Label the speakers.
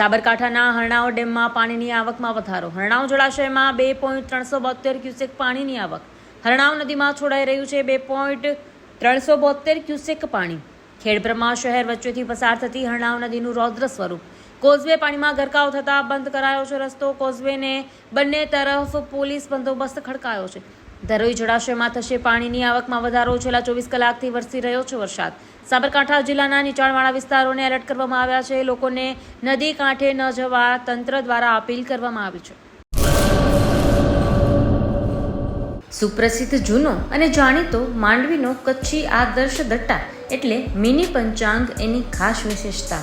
Speaker 1: સાબરકાંઠાના હરણાવ ડેમમાં પાણીની આવકમાં વધારો. હરણાવ જળાશયમાં બે પોઈન્ટ ત્રણસો બોતેર ક્યુસેક પાણીની આવક. હરણાવ નદીમાં છોડાઈ રહ્યું છે બે પોઈન્ટ ત્રણસો બોતેર ક્યુસેક પાણી. ખેડબ્રહ્મા શહેર વચ્ચેથી પસાર થતી હરણાવ નદીનું રૌદ્ર સ્વરૂપ. કોઝવે પાણીમાં ગરકાવ થતાં બંધ કરાયો છે રસ્તો. કોઝવેને બંને તરફ પોલીસ બંદોબસ્ત ખડકાયો છે. ધરોઈ જળાશયમાં થશે પાણીની આવકમાં વધારો. છેલ્લા ચોવીસ કલાકથી વરસી રહ્યો છે વરસાદ. સાબરકાંઠા જિલ્લાના નીચાણવાળા વિસ્તારોને એલર્ટ કરવામાં આવ્યા છે. લોકોને નદી કાંઠે ન જવા તંત્ર દ્વારા અપીલ કરવામાં આવી છે. સુપ્રસિદ્ધ જૂનો અને જાણીતો માંડવીનો કચ્છી આદર્શ દટ્ટા એટલે મિની પંચાંગ એની ખાસ વિશેષતા.